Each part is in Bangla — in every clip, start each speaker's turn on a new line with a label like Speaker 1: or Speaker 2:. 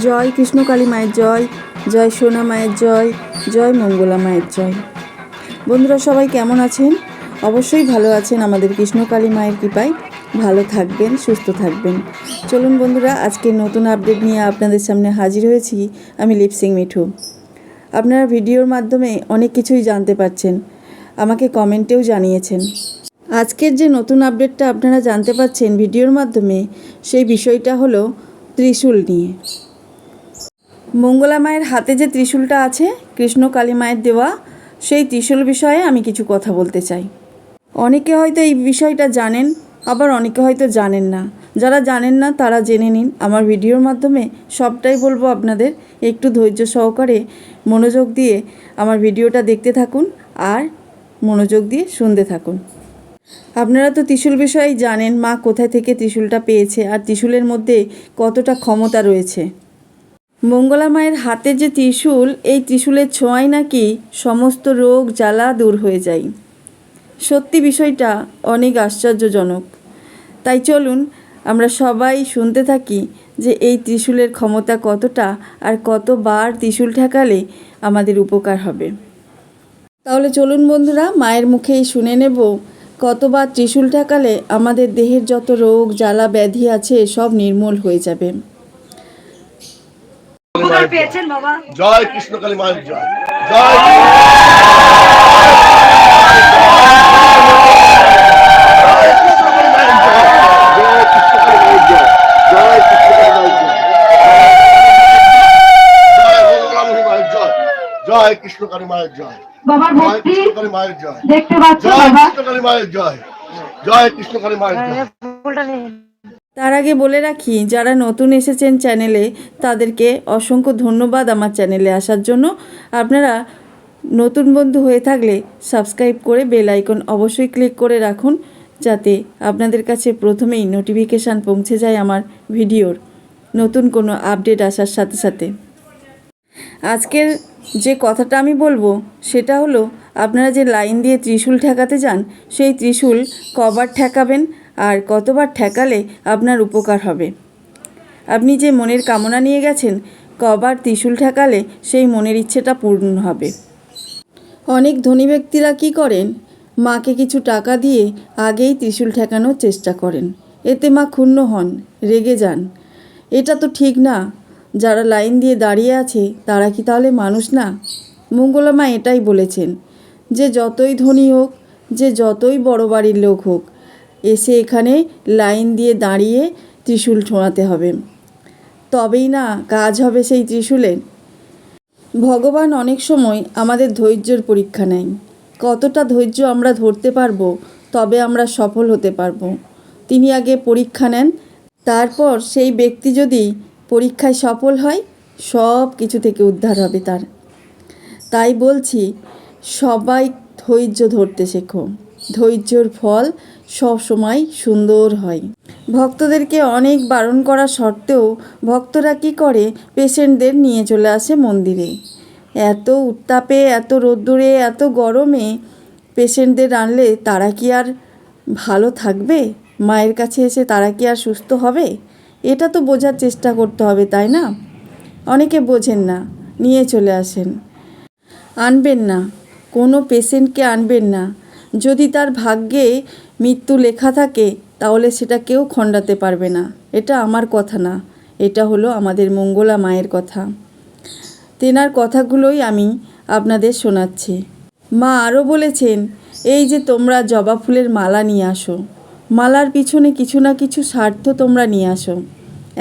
Speaker 1: জয় কৃষ্ণকালী মায়ের জয় জয় সোনা মায়ের জয় জয় মঙ্গলা মায়ের জয়। বন্ধুরা সবাই কেমন আছেন? অবশ্যই ভালো আছেন আমাদের কৃষ্ণকালী মায়ের কৃপায়। ভালো থাকবেন, সুস্থ থাকবেন। চলুন বন্ধুরা, আজকে নতুন আপডেট নিয়ে আপনাদের সামনে হাজির হয়েছি আমি লিপসিং মিঠু। আপনারা ভিডিওর মাধ্যমে অনেক কিছুই জানতে পারছেন, আমাকে কমেন্টেও জানিয়েছেন। আজকের যে নতুন আপডেটটা আপনারা জানতে পাচ্ছেন ভিডিওর মাধ্যমে, সেই বিষয়টা হলো ত্রিশূল নিয়ে। মঙ্গলা মায়ের হাতে যে ত্রিশূলটা আছে, কৃষ্ণ কালী মায়ের দেওয়া, সেই ত্রিশূল বিষয়ে আমি কিছু কথা বলতে চাই। অনেকে হয়তো এই বিষয়টা জানেন, আবার অনেকে হয়তো জানেন না। যারা জানেন না, তারা জেনে নিন। আমার ভিডিওর মাধ্যমে সবটাই বলব আপনাদের। একটু ধৈর্য সহকারে মনোযোগ দিয়ে আমার ভিডিওটা দেখতে থাকুন আর মনোযোগ দিয়ে শুনতে থাকুন। আপনারা তো ত্রিশূল বিষয়ে জানেন মা কোথায় থেকে ত্রিশূলটা পেয়েছে আর ত্রিশূলের মধ্যে কতটা ক্ষমতা রয়েছে। মঙ্গলা মায়ের হাতে যে ত্রিশূল, এই ত্রিশূলের ছোঁয়ায় নাকি সমস্ত রোগ, জ্বালা দূর হয়ে যায়। সত্যি বিষয়টা অনেক আশ্চর্যজনক। তাই চলুন আমরা সবাই শুনতে থাকি যে এই ত্রিশূলের ক্ষমতা কতটা আর কতবার ত্রিশূল ঠেকালে আমাদের উপকার হবে। তাহলে চলুন বন্ধুরা, মায়ের মুখেই শুনে নেব কতবার ত্রিশূল ঠেকালে আমাদের দেহের যত রোগ, জ্বালা, ব্যাধি আছে সব নির্মূল হয়ে যাবে।
Speaker 2: জয় কৃষ্ণকালী মায়ের জয়। জয় জয় কৃষ্ণকালী মায়ের জয়। জয়
Speaker 3: ভক্তি
Speaker 2: কৃষ্ণকালী মায়ের জয়। জয়
Speaker 3: বাবা।
Speaker 2: কৃষ্ণকালী মায়ের জয়। জয় কৃষ্ণকালী মায়ের জয়।
Speaker 1: তার আগে বলে রাখি, যারা নতুন এসেছেন চ্যানেলে তাদেরকে অসংখ্য ধন্যবাদ আমার চ্যানেলে আসার জন্য। আপনারা নতুন বন্ধু হয়ে থাকলে সাবস্ক্রাইব করে বেল আইকন অবশ্যই ক্লিক করে রাখুন, যাতে আপনাদের কাছে প্রথমেই নোটিফিকেশান পৌঁছে যায় আমার ভিডিওর নতুন কোনো আপডেট আসার সাথে সাথে। আজকের যে কথাটা আমি বলব, সেটা হলো, আপনারা যে লাইন দিয়ে ত্রিশূল ঠেকাতে যান, সেই ত্রিশূল কবার ঠেকাবেন আর কতবার ঠেকালে আপনার উপকার হবে। আপনি যে মনের কামনা নিয়ে গেছেন, কবার ত্রিশূল ঠেকালে সেই মনের ইচ্ছেটা পূর্ণ হবে। অনেক ধনী ব্যক্তিরা কি করেন? মাকে কিছু টাকা দিয়ে আগেই ত্রিশূল ঠেকানোর চেষ্টা করেন। এতে মা ক্ষুণ্ণ হন, রেগে যান। এটা তো ঠিক না। যারা লাইন দিয়ে দাঁড়িয়ে আছে, তারা কি তাহলে মানুষ না? মঙ্গলা মা এটাই বলেছেন, যে যতই ধনী হোক, যে যতই বড় বাড়ির লোক হোক এসে এখানে লাইন দিয়ে দাঁড়িয়ে ত্রিশূল ছোঁয়াতে হবে। তবেই না কাজ হবে সেই ত্রিশূলের ভগবান অনেক সময় আমাদের ধৈর্যের পরীক্ষা নেয় কতটা ধৈর্য আমরা ধরতে পারব, তবে আমরা সফল হতে পারব। তিনি আগে পরীক্ষা নেন, তারপর সেই ব্যক্তি যদি পরীক্ষায় সফল হয়, সব কিছু থেকে উদ্ধার হবে তার। তাই বলছি, সবাই ধৈর্য ধরতে শেখো। ধৈর্যর ফল সব সময় সুন্দর হয়। ভক্তদেরকে অনেক বারণ করা সত্ত্বেও ভক্তরা কি করে? পেশেন্টদের নিয়ে চলে আসে মন্দিরে। এত উত্তাপে, এত রোদ্দুরে, এত গরমে পেশেন্টদের আনলে তারা কি আর ভালো থাকবে? মায়ের কাছে এসে তারা কি আর সুস্থ হবে? এটা তো বোঝার চেষ্টা করতে হবে, তাই না? অনেকে বোঝেন না, নিয়ে চলে আসেন। আনবেন না, কোনো পেশেন্টকে আনবেন না। যদি তার ভাগ্যে মৃত্যু লেখা থাকে, তাহলে সেটা কেউ খণ্ডাতে পারবে না। এটা আমার কথা না, এটা হলো আমাদের মঙ্গলা মায়ের কথা। তেনার কথাগুলোই আমি আপনাদের শোনাচ্ছি। মা আরও বলেছেন, এই যে তোমরা জবা ফুলের মালা নিয়ে আসো, মালার পিছনে কিছু না কিছু স্বার্থ তোমরা নিয়ে আসো।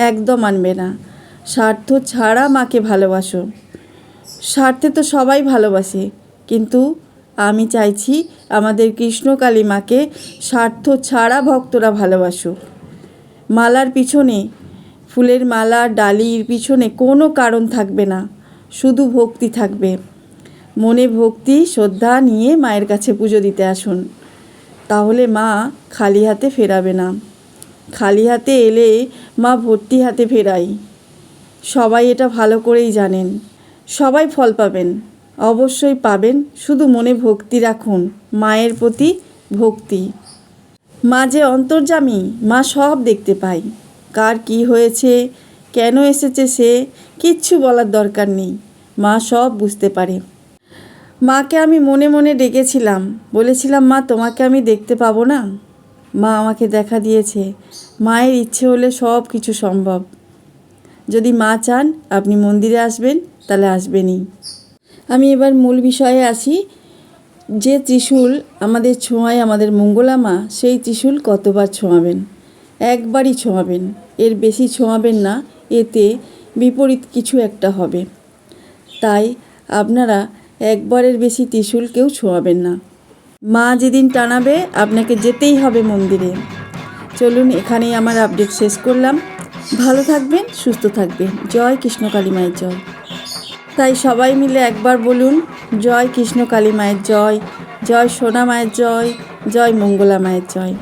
Speaker 1: একদম আনবে না। স্বার্থ ছাড়া মাকে ভালোবাসো। স্বার্থে তো সবাই ভালোবাসে, কিন্তু আমি চাইছি আমাদের কৃষ্ণকালী মাকে স্বার্থ ছাড়া ভক্তরা ভালোবাসুক। মালার পিছনে, ফুলের মালা, ডালির পিছনে কোনো কারণ থাকবে না, শুধু ভক্তি থাকবে। মনে ভক্তি, শ্রদ্ধা নিয়ে মায়ের কাছে পুজো দিতে আসুন। তাহলে মা খালি হাতে ফেরাবে না। খালি হাতে এলে মা ভর্তি হাতে ফেরাই। সবাই এটা ভালো করেই জানেন। সবাই ফল পাবেন। অবশ্যই পাবেন। শুধু মনে ভক্তি রাখুন, মায়ের প্রতি ভক্তি। মা যে অন্তর্যামী, মা সব দেখতে পায়। কার কি হয়েছে, কেন এসেছে সে, কিচ্ছু বলার দরকার নেই। মা সব বুঝতে পারে। মাকে আমি মনে মনে ডেকেছিলাম। বলেছিলাম, মা, তোমাকে আমি দেখতে পাবো না? মা আমাকে দেখা দিয়েছে। মায়ের ইচ্ছে হলে সব কিছু সম্ভব। যদি মা চান, আপনি মন্দিরে আসবেন, তাহলে আসবেনই। এবার মূল বিষয়ে আসি। যে ত্রিশূল আমাদের ছোঁয়ায় আমাদের মঙ্গলামা সেই ত্রিশূল কতবার ছোঁয়াবেন? একবারই ছোঁয়াবেন। এর বেশি ছোঁয়াবেন না। এতে বিপরীত কিছু একটা হবে। তাই আপনারা একবারের বেশি ত্রিশূল কেউ ছোঁয়াবেন না। মা যেদিন টানাবে, আপনাকে যেতেই হবে মন্দিরে। চলুন, এখানেই আমার আপডেট শেষ করলাম। ভালো থাকবেন, সুস্থ থাকবেন। জয় কৃষ্ণ কালী মায়ের জয়। তাই সবাই মিলে একবার বলুন, জয় কৃষ্ণ কালী মায়ের জয় জয় সোনা মায়ের জয় জয় মঙ্গলা মায়ের জয়।